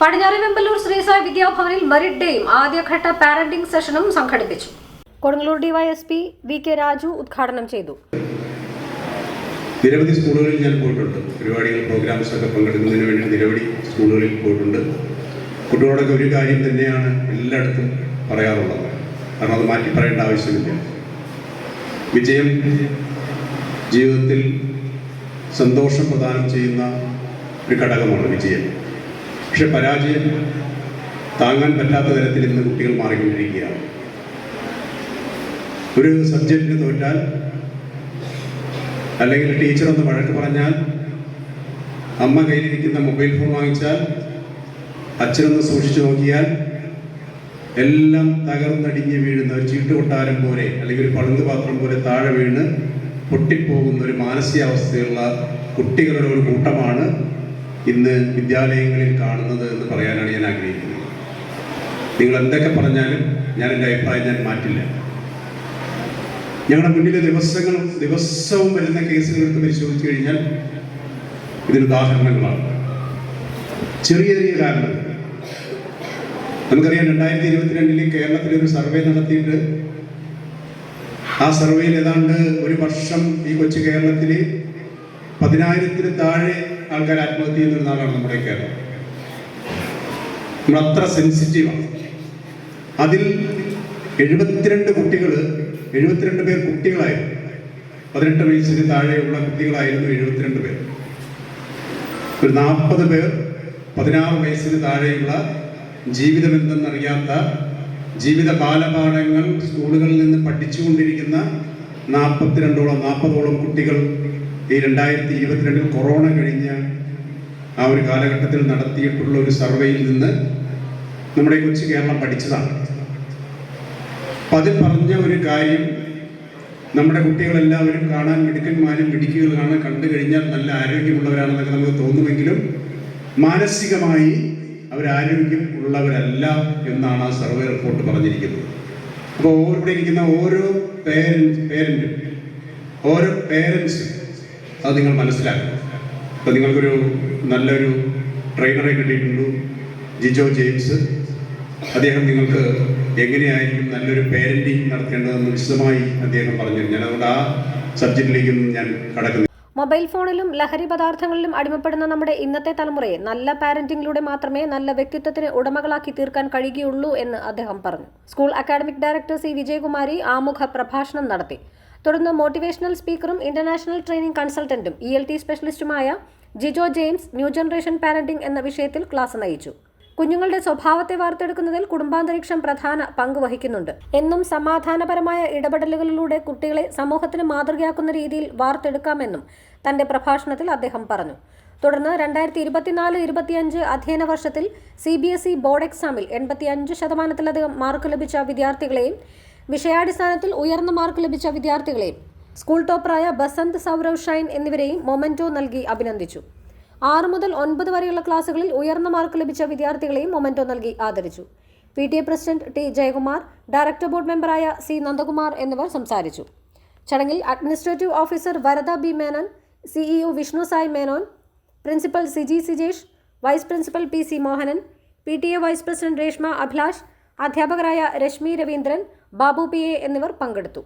പടിഞ്ഞാറി Vembalur Srisai വിദ്യാഭവനിൽ merit ഡേയും ആദ്യഘട്ട parenting സെഷനും സംഘടിപ്പിച്ചു. Kodungallur DYSP V K Raju ഉദ്ഘാടനം ചെയ്തു. നിരവധി സ്കൂളുകളിൽ ഞാൻ പോയിട്ടുണ്ട്. പരിപാടികൾ പ്രോഗ്രാംസ് ഒക്കെ പങ്കെടുക്കുന്നതിന് വേണ്ടി നിരവധി സ്കൂളുകളിൽ പോയിട്ടുണ്ട്. കുട്ടികളോടൊക്കെ ഒരു കാര്യം തന്നെയാണ് എല്ലായിടത്തും പറയാറുള്ളത്. കാരണം അത് മാറ്റി പറയേണ്ട ആവശ്യമില്ല. വിജയം ജീവിതത്തിൽ സന്തോഷം പ്രദാനം ചെയ്യുന്ന ഒരു ഘടകമാണ് വിജയം. പക്ഷെ പരാജയം താങ്ങാൻ പറ്റാത്ത തരത്തിൽ ഇന്ന് കുട്ടികൾ മാറിക്കൊണ്ടിരിക്കുകയാണ്. ഒരു സബ്ജക്റ്റിന് തോറ്റാൽ അല്ലെങ്കിൽ ടീച്ചർ ഒന്ന് വഴക്ക് പറഞ്ഞാൽ അമ്മ കയ്യിലിരിക്കുന്ന മൊബൈൽ ഫോൺ വാങ്ങിച്ചാൽ അച്ഛനൊന്ന് സൂക്ഷിച്ചു നോക്കിയാൽ എല്ലാം തകർന്നടിഞ്ഞ് വീഴുന്ന ഒരു ചീട്ടുകൊട്ടാരം പോലെ അല്ലെങ്കിൽ ഒരു പളുങ്ക് പാത്രം പോലെ താഴെ വീണ് പൊട്ടിപ്പോകുന്ന ഒരു മാനസികാവസ്ഥയുള്ള കുട്ടികളുടെ ഒരു കൂട്ടമാണ് ഇന്ന് വിദ്യാലയങ്ങളിൽ കാണുന്നത് എന്ന് പറയാനാണ് ഞാൻ ആഗ്രഹിക്കുന്നത്. നിങ്ങൾ എന്തൊക്കെ പറഞ്ഞാലും ഞാൻ എന്റെ അഭിപ്രായം ഞാൻ മാറ്റില്ല. ഞങ്ങളുടെ മുന്നിലെ ദിവസങ്ങളും ദിവസവും വരുന്ന കേസുകൾ എടുത്ത് പരിശോധിച്ചു കഴിഞ്ഞാൽ ഇതിന് ഉദാഹരണങ്ങളാണ്. ചെറിയ ചെറിയ കാരണം നമുക്കറിയാം രണ്ടായിരത്തി ഇരുപത്തിരണ്ടിൽ കേരളത്തിൽ ഒരു സർവേ നടത്തിയിട്ട് ആ സർവേയിൽ ഏതാണ്ട് ഒരു വർഷം ഈ കൊച്ചു കേരളത്തിൽ പതിനായിരത്തിന് താഴെ ആൾക്കാർ ആത്മഹത്യ ചെയ്യുന്ന ഒരു നാടാണ് നമ്മുടെ കേരളം. നമ്മൾ അത്ര സെൻസിറ്റീവാണ് അതിൽ എഴുപത്തിരണ്ട് കുട്ടികൾ എഴുപത്തിരണ്ട് പേർ കുട്ടികളായിരുന്നു. പതിനെട്ട് വയസ്സിന് താഴെയുള്ള കുട്ടികളായിരുന്നു എഴുപത്തിരണ്ട് പേർ. ഒരു നാൽപ്പത് പേർ പതിനാറ് വയസ്സിന് താഴെയുള്ള ജീവിതം എന്തെന്നറിയാത്ത ജീവിത ബാലപാഠങ്ങൾ സ്കൂളുകളിൽ നിന്ന് പഠിച്ചുകൊണ്ടിരിക്കുന്ന നാൽപ്പത്തിരണ്ടോളം നാൽപ്പതോളം കുട്ടികൾ ഈ രണ്ടായിരത്തി ഇരുപത്തിരണ്ടിൽ കൊറോണ കഴിഞ്ഞ ആ ഒരു കാലഘട്ടത്തിൽ നടത്തിയിട്ടുള്ള ഒരു സർവേയിൽ നിന്ന് നമ്മുടെ കൊച്ചു കേരളം പഠിച്ചതാണ്. അപ്പം അതിൽ പറഞ്ഞ ഒരു കാര്യം നമ്മുടെ കുട്ടികളെല്ലാവരും കാണാൻ മിടുക്കന്മാരും മിടുക്കുകളാണ് കണ്ടു കഴിഞ്ഞാൽ നല്ല ആരോഗ്യമുള്ളവരാണെന്നൊക്കെ നമുക്ക് തോന്നുമെങ്കിലും മാനസികമായി അവരാരോഗ്യം ഉള്ളവരല്ല എന്നാണ് ആ സർവേ റിപ്പോർട്ട് പറഞ്ഞിരിക്കുന്നത്. അപ്പോൾ ഇവിടെ ഇരിക്കുന്ന ഓരോ പേരൻസ് പേരന്റും ഓരോ പേരൻസും അത് നിങ്ങൾ മനസ്സിലാക്കും അപ്പോൾ നിങ്ങൾക്കൊരു നല്ലൊരു ട്രെയിനറെ കിട്ടിയിട്ടുണ്ട്? ജിജോ ജെയിംസ്. അദ്ദേഹം നിങ്ങൾക്ക് എങ്ങനെയായിരിക്കും നല്ലൊരു പേരന്റിങ് നടത്തേണ്ടതെന്ന് വിശദമായി അദ്ദേഹം പറഞ്ഞു ഞാൻ അതുകൊണ്ട് ആ സബ്ജക്റ്റിലേക്കൊന്നും ഞാൻ കടക്കുന്നു മൊബൈൽ ഫോണിലും ലഹരി പദാർത്ഥങ്ങളിലും അടിമപ്പെടുന്ന നമ്മുടെ ഇന്നത്തെ തലമുറയെ നല്ല പാരന്റിംഗിലൂടെ മാത്രമേ നല്ല വ്യക്തിത്വത്തിന് ഉടമകളാക്കി തീർക്കാൻ കഴിയുകയുള്ളൂ എന്ന് അദ്ദേഹം പറഞ്ഞു. School academic director C. Vijayakumari ആമുഖ പ്രഭാഷണം നടത്തി. തുടർന്ന് മോട്ടിവേഷണൽ സ്പീക്കറും ഇന്റർനാഷണൽ ട്രെയിനിംഗ് കൺസൾട്ടന്റും E L T സ്പെഷ്യലിസ്റ്റുമായ Jijo James new generation parenting എന്ന വിഷയത്തിൽ ക്ലാസ് നയിച്ചു. കുഞ്ഞുങ്ങളുടെ സ്വഭാവത്തെ വാർത്തെടുക്കുന്നതിൽ കുടുംബാന്തരീക്ഷം പ്രധാന പങ്ക് വഹിക്കുന്നുണ്ട്. എന്നും സമാധാനപരമായ ഇടപെടലുകളിലൂടെ കുട്ടികളെ സമൂഹത്തിന് മാതൃകയാക്കുന്ന രീതിയിൽ വാർത്തെടുക്കാമെന്നും തന്റെ പ്രഭാഷണത്തിൽ അദ്ദേഹം പറഞ്ഞു. തുടർന്ന് രണ്ടായിരത്തി ഇരുപത്തിനാല് ഇരുപത്തിയഞ്ച് അധ്യയന വർഷത്തിൽ C B S E board എക്സാമിൽ എൺപത്തിയഞ്ച് ശതമാനത്തിലധികം മാർക്ക് ലഭിച്ച വിദ്യാർത്ഥികളെയും വിഷയാടിസ്ഥാനത്തിൽ ഉയർന്ന മാർക്ക് ലഭിച്ച വിദ്യാർത്ഥികളെ സ്കൂൾ ടോപ്പറായ ബസന്ത് സൗരവ് ഷൈൻ എന്നിവരെയും മൊമെന്റോ നൽകി അഭിനന്ദിച്ചു. ആറ് മുതൽ ഒൻപത് വരെയുള്ള ക്ലാസുകളിൽ ഉയർന്ന മാർക്ക് ലഭിച്ച വിദ്യാർത്ഥികളെയും മൊമെന്റോ നൽകി ആദരിച്ചു. P T A president T Jayakumar director board മെമ്പറായ C Nandakumar എന്നിവർ സംസാരിച്ചു. ചടങ്ങിൽ administrative officer Varada B Menon CEO Vishnu Sai Menon principal Siji Sijesh vice principal P C Mohanan P T A vice president Reshma Abhilash അധ്യാപകരായ Rashmi Raveendran Babu P A എന്നിവർ പങ്കെടുത്തു